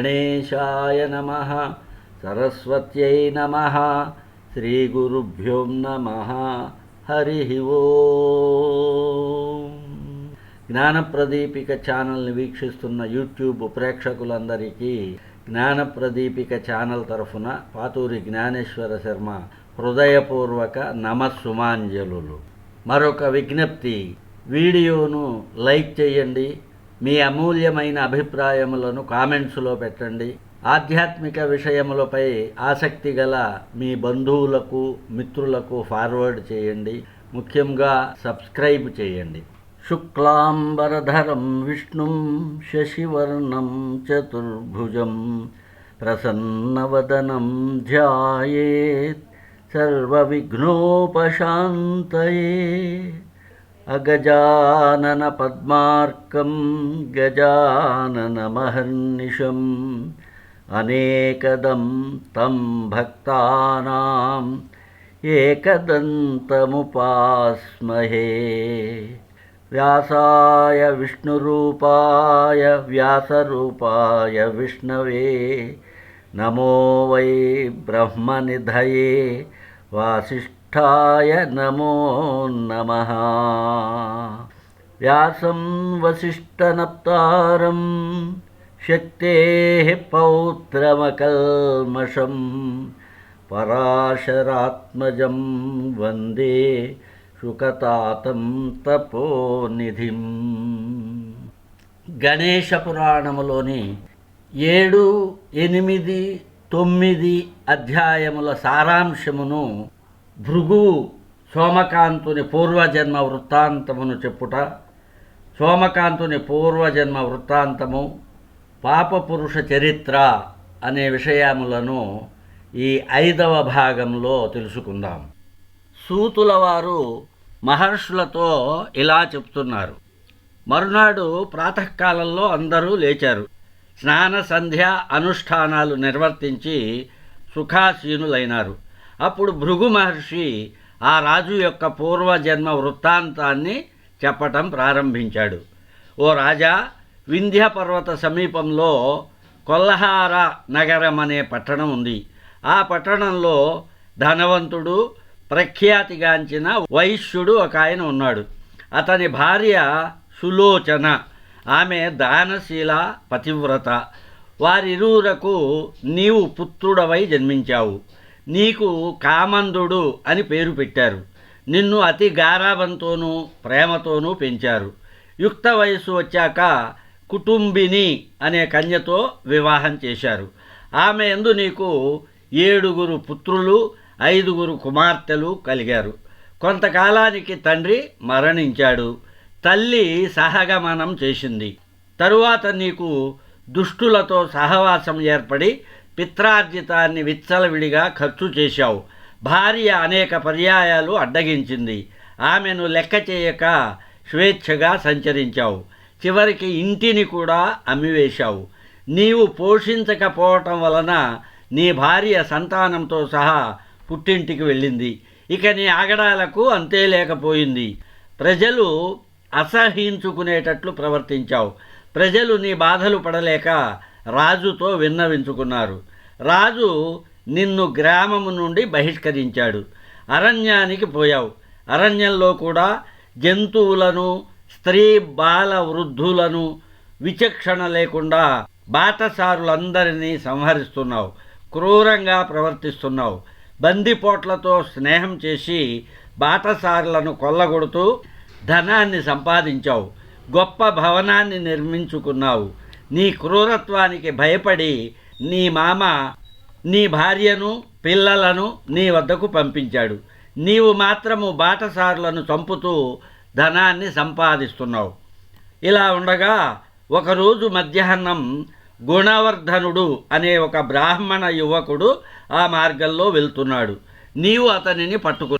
గణేశాయ నమ. సరస్వత్యై నమ. శ్రీగురుభ్యో నమ. హరి ఓం. జ్ఞానప్రదీపిక ఛానల్ని వీక్షిస్తున్న యూట్యూబ్ ప్రేక్షకులందరికీ జ్ఞానప్రదీపిక ఛానల్ తరఫున పాతూరి జ్ఞానేశ్వర శర్మ హృదయపూర్వక నమస్సుమాంజలులు. మరొక విజ్ఞప్తి వీడియోను లైక్ చేయండి మీ అమూల్యమైన అభిప్రాయములను కామెంట్స్లో పెట్టండి. ఆధ్యాత్మిక విషయములపై ఆసక్తి గల మీ బంధువులకు మిత్రులకు ఫార్వర్డ్ చేయండి. ముఖ్యంగా సబ్స్క్రైబ్ చేయండి. శుక్లాంబరధరం విష్ణుం శశివర్ణం చతుర్భుజం ప్రసన్నవదనం ధ్యాయేత్ సర్వవిఘ్నోపశాంతయే अगजाननपद्मार्कं गजाननमहर्निशम् अनेकदं तं भक्तानाम् एकदन्तमुपास्महे। व्यासाय विष्णुरूपाय व्यासरूपाय विष्णवे नमो वै ब्रह्मनिधये वासिष्ठ వాసిష్ఠాయ నమో నమ వ్యాసం వసిష్ఠనప్తారం శక్తే పౌత్రమకల్మషం పరాశరాత్మజం వందే శుకతాతం తపోనిధిం గణేశ పురాణములోని ఏడు ఎనిమిది తొమ్మిది అధ్యాయముల సారాంశమును భృగువు సోమకాంతుని పూర్వజన్మ వృత్తాంతమును చెప్పుట సోమకాంతుని పూర్వజన్మ వృత్తాంతము పాపపురుష చరిత్ర అనే విషయములను ఈ ఐదవ భాగంలో తెలుసుకుందాం. సూతుల వారు మహర్షులతో ఇలా చెప్తున్నారు. మరునాడు ప్రాతకాలంలో అందరూ లేచారు. స్నాన సంధ్య అనుష్ఠానాలు నిర్వర్తించి సుఖాసీనులైనారు. అప్పుడు భృగు మహర్షి ఆ రాజు యొక్క పూర్వజన్మ వృత్తాంతాన్ని చెప్పటం ప్రారంభించాడు. ఓ రాజా వింధ్య పర్వత సమీపంలో కొల్లహార నగరం అనే పట్టణం ఉంది. ఆ పట్టణంలో ధనవంతుడు ప్రఖ్యాతిగాంచిన వైశ్యుడు ఒక ఆయన ఉన్నాడు. అతని భార్య సులోచన ఆమె దానశీల పతివ్రత. వారిరువురకు నీవు పుత్రుడవై జన్మించావు. నీకు కామందుడు అని పేరు పెట్టారు. నిన్ను అతి గారాబంతోనూ ప్రేమతోనూ పెంచారు. యుక్త వయస్సు వచ్చాక కుటుంబిని అనే కన్యతో వివాహం చేశారు. ఆమె ఎందు నీకు ఏడుగురు పుత్రులు ఐదుగురు కుమార్తెలు కలిగారు. కొంతకాలానికి తండ్రి మరణించాడు. తల్లి సహగమనం చేసింది. తరువాత నీకు దుష్టులతో సహవాసం ఏర్పడి పిత్రార్జితాన్ని విచ్చలవిడిగా ఖర్చు చేశావు. భార్య అనేక పర్యాయాలు అడ్డగించింది. ఆమెను లెక్క చేయక స్వేచ్ఛగా సంచరించావు. చివరికి ఇంటిని కూడా అమ్మివేశావు. నీవు పోషించకపోవటం వలన నీ భార్య సంతానంతో సహా పుట్టింటికి వెళ్ళింది. ఇక నీ ఆగడాలకు అంతే లేకపోయింది. ప్రజలు అసహించుకునేటట్లు ప్రవర్తించావు. ప్రజలు నీ బాధలు పడలేక రాజుతో విన్నవించుకున్నారు. రాజు నిన్ను గ్రామము నుండి బహిష్కరించాడు. అరణ్యానికి పోయావు. అరణ్యంలో కూడా జంతువులను స్త్రీ బాల వృద్ధులను విచక్షణ లేకుండా బాటసారులందరినీ సంహరిస్తున్నావు. క్రూరంగా ప్రవర్తిస్తున్నావు. బందిపోట్లతో స్నేహం చేసి బాటసారులను కొల్లగొడుతూ ధనాన్ని సంపాదించావు. గొప్ప భవనాన్ని నిర్మించుకున్నావు. నీ క్రూరత్వానికి భయపడి నీ మామ నీ భార్యను పిల్లలను నీ వద్దకు పంపించాడు. నీవు మాత్రము బాటసారులను చంపుతూ ధనాన్ని సంపాదిస్తున్నావు. ఇలా ఉండగా ఒకరోజు మధ్యాహ్నం గుణవర్ధనుడు అనే ఒక బ్రాహ్మణ యువకుడు ఆ మార్గంలో వెళ్తున్నాడు. నీవు అతనిని పట్టుకు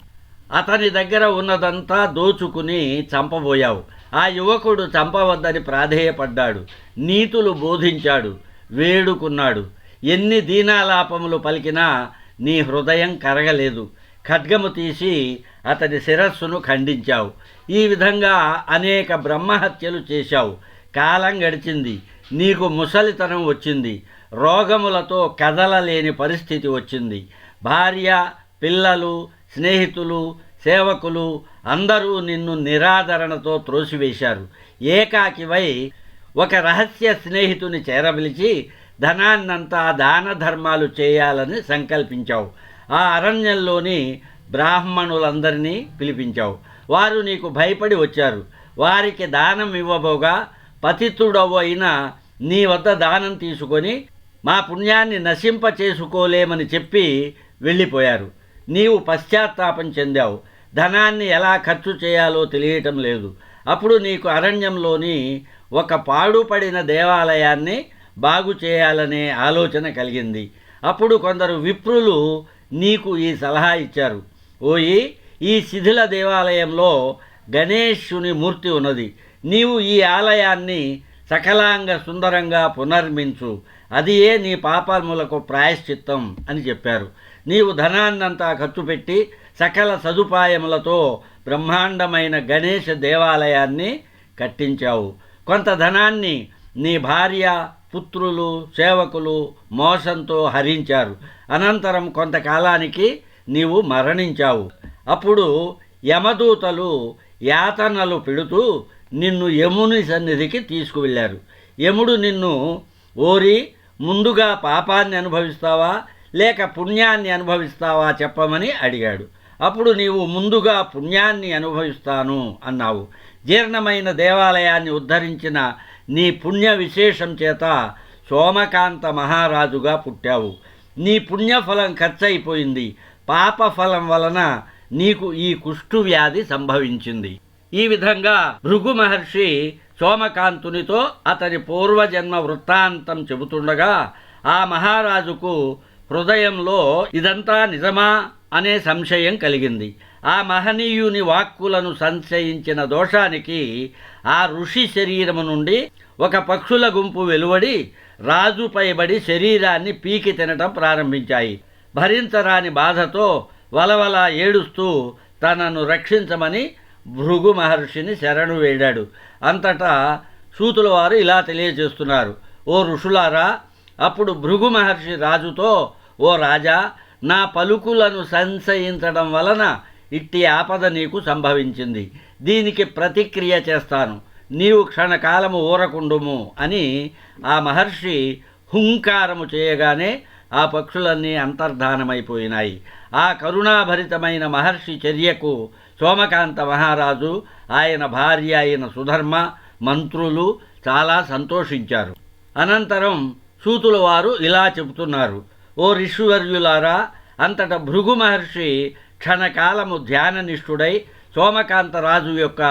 అతని దగ్గర ఉన్నదంతా దోచుకుని చంపబోయావు. ఆ యువకుడు చంపవద్దని ప్రాధేయపడ్డాడు. నీతులు బోధించాడు. వేడుకున్నాడు. ఎన్ని దీనాలాపములు పలికినా నీ హృదయం కరగలేదు. ఖడ్గము తీసి అతని శిరస్సును ఖండించావు. ఈ విధంగా అనేక బ్రహ్మహత్యలు చేశావు. కాలం గడిచింది. నీకు ముసలితనం వచ్చింది. రోగములతో కదలలేని పరిస్థితి వచ్చింది. భార్య పిల్లలు స్నేహితులు సేవకులు అందరూ నిన్ను నిరాదరణతో త్రోసివేశారు. ఏకాకివై ఒక రహస్య స్నేహితుని చేరబిలిచి ధనాన్నంతా దాన ధర్మాలు చేయాలని సంకల్పించావు. ఆ అరణ్యంలోని బ్రాహ్మణులందరినీ పిలిపించావు. వారు నీకు భయపడి వచ్చారు. వారికి దానం ఇవ్వబోగా పతితుడవు అయినా నీ వద్ద దానం తీసుకొని మా పుణ్యాన్ని నశింప చేసుకోలేమని చెప్పి వెళ్ళిపోయారు. నీవు పశ్చాత్తాపం చెందావు. ధనాన్ని ఎలా ఖర్చు చేయాలో తెలియటం లేదు. అప్పుడు నీకు అరణ్యంలోని ఒక పాడుపడిన దేవాలయాన్ని బాగు చేయాలనే ఆలోచన కలిగింది. అప్పుడు కొందరు విప్రులు నీకు ఈ సలహా ఇచ్చారు. ఓయి ఈ శిథిల దేవాలయంలో గణేశుని మూర్తి ఉన్నది. నీవు ఈ ఆలయాన్ని సకలాంగ సుందరంగా పునర్మించు. అది ఏ నీ పాపములకు ప్రాయశ్చిత్తం అని చెప్పారు. నీవు ధనాన్నంతా ఖర్చు పెట్టి సకల సదుపాయములతో బ్రహ్మాండమైన గణేష దేవాలయాన్ని కట్టించావు. కొంత ధనాన్ని నీ భార్య పుత్రులు సేవకులు మోసంతో హరించారు. అనంతరం కొంతకాలానికి నీవు మరణించావు. అప్పుడు యమదూతలు యాతనలు పెడుతూ నిన్ను యముని సన్నిధికి తీసుకువెళ్ళారు. యముడు నిన్ను ఓరి ముందుగా పాపాన్ని అనుభవిస్తావా? లేక పుణ్యాన్ని అనుభవిస్తావా? చెప్పమని అడిగాడు. అప్పుడు నీవు ముందుగా పుణ్యాన్ని అనుభవిస్తాను అన్నావు. జీర్ణమైన దేవాలయాన్ని ఉద్ధరించిన నీ పుణ్య విశేషం చేత సోమకాంత మహారాజుగా పుట్టావు. నీ పుణ్యఫలం ఖర్చయిపోయింది. పాపఫలం వలన నీకు ఈ కుష్టు వ్యాధి సంభవించింది. ఈ విధంగా భృగు మహర్షి సోమకాంతునితో అతని పూర్వజన్మ వృత్తాంతం చెబుతుండగా ఆ మహారాజుకు హృదయంలో ఇదంతా నిజమా? అనే సంశయం కలిగింది. ఆ మహనీయుని వాక్కులను సంశయించిన దోషానికి ఆ ఋషి శరీరము నుండి ఒక పక్షుల గుంపు వెలువడి రాజుపైబడి శరీరాన్ని పీకి తినటం ప్రారంభించాయి. భరించరాని బాధతో వలవల ఏడుస్తూ తనను రక్షించమని భృగు మహర్షిని శరణు వేడాడు. అంతటా సూతుల వారు ఇలా తెలియజేస్తున్నారు. ఓ ఋషులారా అప్పుడు భృగు మహర్షి రాజుతో ఓ రాజా నా పలుకులను సంశయించడం వలన ఇట్టి ఆపద నీకు సంభవించింది. దీనికి ప్రతిక్రియ చేస్తాను. నీవు క్షణకాలము ఊరకుండుము అని ఆ మహర్షి హుంకారము చేయగానే ఆ పక్షులన్నీ అంతర్ధానమైపోయినాయి. ఆ కరుణాభరితమైన మహర్షి చర్యకు సోమకాంత మహారాజు ఆయన భార్య అయిన సుధర్మ మంత్రులు చాలా సంతోషించారు. అనంతరం సూతుల వారు ఇలా చెబుతున్నారు. ఓ ఋషివర్యులారా అంతట భృగు మహర్షి క్షణకాలము ధ్యాననిష్ఠుడై సోమకాంతరాజు యొక్క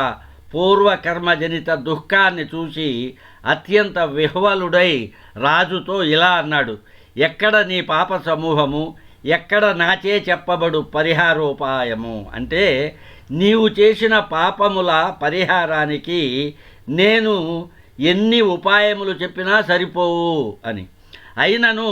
పూర్వకర్మజనిత దుఃఖాన్ని చూసి అత్యంత విహ్వలుడై రాజుతో ఇలా అన్నాడు ఎక్కడ నీ పాప సమూహము? ఎక్కడ నాచే చెప్పబడు పరిహారోపాయము? అంటే నీవు చేసిన పాపముల పరిహారానికి నేను ఎన్ని ఉపాయములు చెప్పినా సరిపోవు అని. అయినను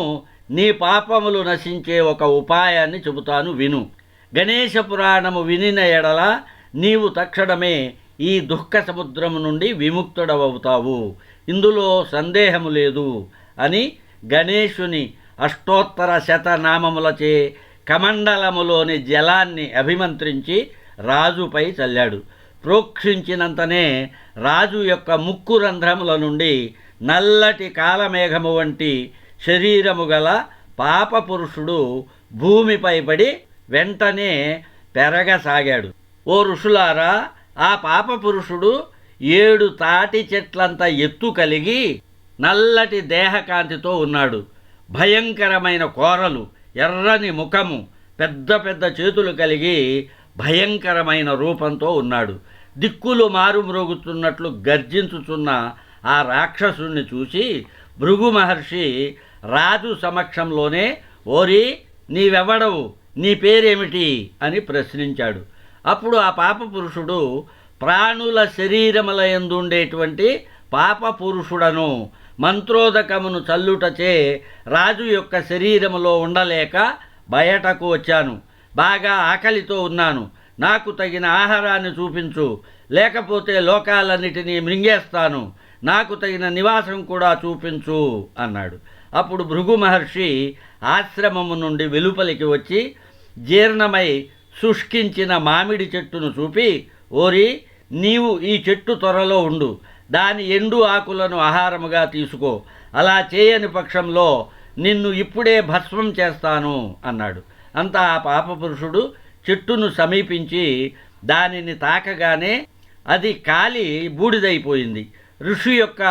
నీ పాపములు నశించే ఒక ఉపాయాన్ని చెబుతాను విను. గణేశ పురాణము వినిన ఎడల నీవు తక్షణమే ఈ దుఃఖ సముద్రము నుండి విముక్తుడవవుతావు ఇందులో సందేహము లేదు అని గణేశుని అష్టోత్తర శతనామములచే కమండలములోని జలాన్ని అభిమంత్రించి రాజుపై చల్లాడు. ప్రోక్షించినంతనే రాజు యొక్క ముక్కు రంధ్రముల నుండి నల్లటి కాలమేఘము వంటి శరీరము గల పాపపురుషుడు భూమిపై పడి వెంటనే పెరగసాగాడు. ఓ ఋషులారా ఆ పాపపురుషుడు ఏడు తాటి చెట్లంత ఎత్తు కలిగి నల్లటి దేహకాంతితో ఉన్నాడు. భయంకరమైన కోరలు ఎర్రని ముఖము పెద్ద పెద్ద చేతులు కలిగి భయంకరమైన రూపంతో ఉన్నాడు. దిక్కులు మారుమ్రోగుతున్నట్లు గర్జించుచున్న ఆ రాక్షసుణ్ణి చూసి భృగు మహర్షి రాజు సమక్షంలోనే ఓరి నీవెవడవు? నీ పేరేమిటి? అని ప్రశ్నించాడు. అప్పుడు ఆ పాప పురుషుడు ప్రాణుల శరీరముల ఎందుండేటువంటి పాప పురుషుడను మంత్రోదకమును చల్లుటచే రాజు యొక్క శరీరములో ఉండలేక బయటకు వచ్చాను. బాగా ఆకలితో ఉన్నాను. నాకు తగిన ఆహారాన్ని చూపించు. లేకపోతే లోకాలన్నిటినీ మృంగేస్తాను. నాకు తగిన నివాసం కూడా చూపించు అన్నాడు. అప్పుడు భృగు మహర్షి ఆశ్రమము నుండి వెలుపలికి వచ్చి జీర్ణమై శుష్కించిన మామిడి చెట్టును చూపి ఓరి నీవు ఈ చెట్టు త్వరలో ఉండు దాని ఎండు ఆకులను ఆహారముగా తీసుకో అలా చేయని పక్షంలో నిన్ను ఇప్పుడే భస్మం చేస్తాను అన్నాడు. అంతా ఆ పాపపురుషుడు చెట్టును సమీపించి దానిని తాకగానే అది కాలి బూడిదైపోయింది. ఋషి యొక్క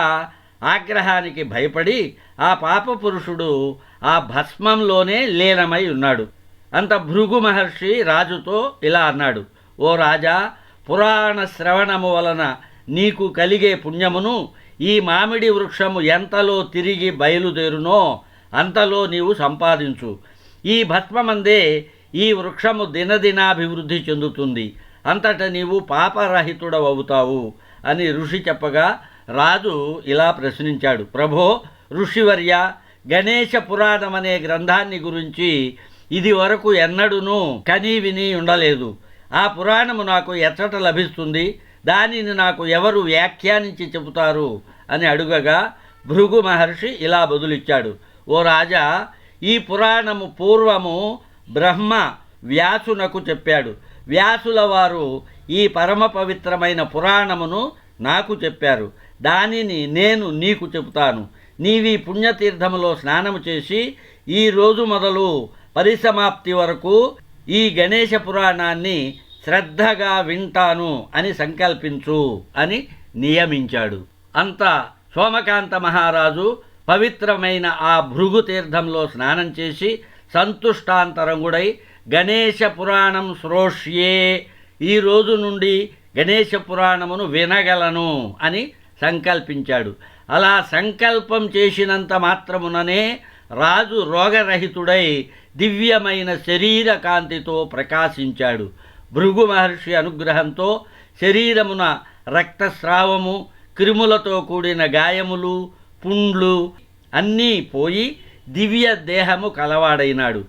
ఆగ్రహానికి భయపడి ఆ పాప పురుషుడు ఆ భస్మంలోనే లీనమై ఉన్నాడు. అంత భృగు మహర్షి రాజుతో ఇలా అన్నాడు ఓ రాజా పురాణ శ్రవణము వలన నీకు కలిగే పుణ్యమును ఈ మామిడి వృక్షము ఎంతలో తిరిగి బయలుదేరునో అంతలో నీవు సంపాదించు. ఈ భస్మమందే ఈ వృక్షము దినదినాభివృద్ధి చెందుతుంది. అంతట నీవు పాపరహితుడవవుతావు అని ఋషి చెప్పగా రాజు ఇలా ప్రశ్నించాడు ప్రభో ఋషివర్య గణేశ పురాణం అనే గ్రంథాన్ని గురించి ఇది వరకు ఎన్నడూనూ కనీ విని ఉండలేదు. ఆ పురాణము నాకు ఎచ్చట లభిస్తుంది. దానిని నాకు ఎవరు వ్యాఖ్యానించి చెబుతారు అని అడుగగా భృగు మహర్షి ఇలా బదులిచ్చాడు. ఓ రాజా ఈ పురాణము పూర్వము బ్రహ్మ వ్యాసునకు చెప్పాడు. వ్యాసుల వారు ఈ పరమ పవిత్రమైన పురాణమును నాకు చెప్పారు. దానిని నేను నీకు చెబుతాను. నీవి పుణ్యతీర్థములో స్నానము చేసి ఈ రోజు మొదలు పరిసమాప్తి వరకు ఈ గణేశ పురాణాన్ని శ్రద్ధగా వింటాను అని సంకల్పించు అని నియమించాడు. అంత సోమకాంత మహారాజు పవిత్రమైన ఆ భృగు తీర్థంలో స్నానం చేసి సంతుష్టాంతరంగుడై గణేశ పురాణం శ్రోష్యే ఈ రోజు నుండి గణేశ పురాణమును వినగలను అని సంకల్పించాడు. అలా సంకల్పం చేసినంత మాత్రముననే రాజు రోగరహితుడై దివ్యమైన శరీర కాంతితో ప్రకాశించాడు. భృగు మహర్షి అనుగ్రహంతో శరీరమున రక్తస్రావము క్రిములతో కూడిన గాయములు పుండ్లు అన్నీ పోయి దివ్య దేహము కలవాడైనాడు.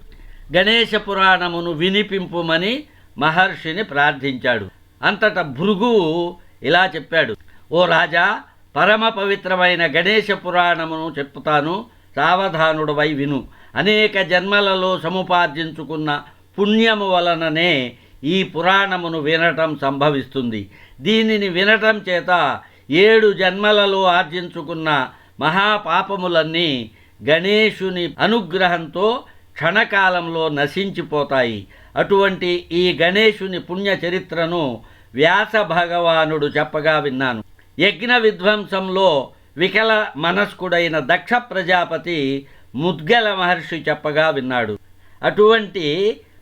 గణేశ పురాణమును వినిపింపుమని మహర్షిని ప్రార్థించాడు. అంతట భృగువు ఇలా చెప్పాడు ఓ రాజా పరమ పవిత్రమైన గణేశ పురాణమును చెప్పుతాను. సావధానుడవై విను. అనేక జన్మలలో సముపార్జించుకున్న పుణ్యము వలననే ఈ పురాణమును వినటం సంభవిస్తుంది. దీనిని వినటం చేత ఏడు జన్మలలో ఆర్జించుకున్న మహాపాపములన్నీ గణేశుని అనుగ్రహంతో క్షణకాలంలో నశించిపోతాయి. అటువంటి ఈ గణేశుని పుణ్య చరిత్రను వ్యాస భగవానుడు చెప్పగా విన్నాను. యజ్ఞ విధ్వంసంలో వికల మనస్కుడైన దక్ష ప్రజాపతి ముద్గల మహర్షి చెప్పగా విన్నాడు. అటువంటి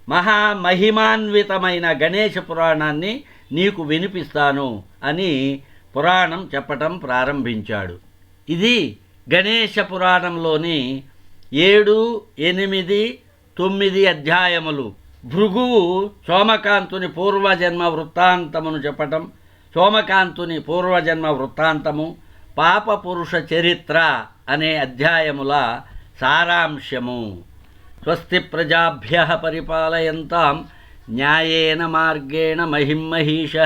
మహామహిమాన్వితమైన గణేష పురాణాన్ని నీకు వినిపిస్తాను అని పురాణం చెప్పటం ప్రారంభించాడు. ఇది గణేశ పురాణంలోని ఏడు ఎనిమిది తొమ్మిది అధ్యాయములు. భృగువు సోమకాంతుని పూర్వజన్మ వృత్తాంతమును చెప్పటం సోమకాంతుని పూర్వజన్మ వృత్తాంతము పాపపురుష చరిత్ర అనే అధ్యాయముల సారాంశము. స్వస్తి ప్రజాభ్య పరిపాలయంతాం న్యాయేన మార్గేణ మహిమహీష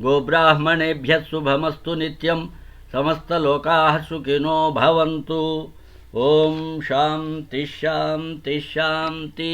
గోబ్రాహ్మణేభ్య శుభమస్తు నిత్యం సమస్తలోకా సుఖినో భవంతు. ఓం శాంతి శాంతి శాంతి.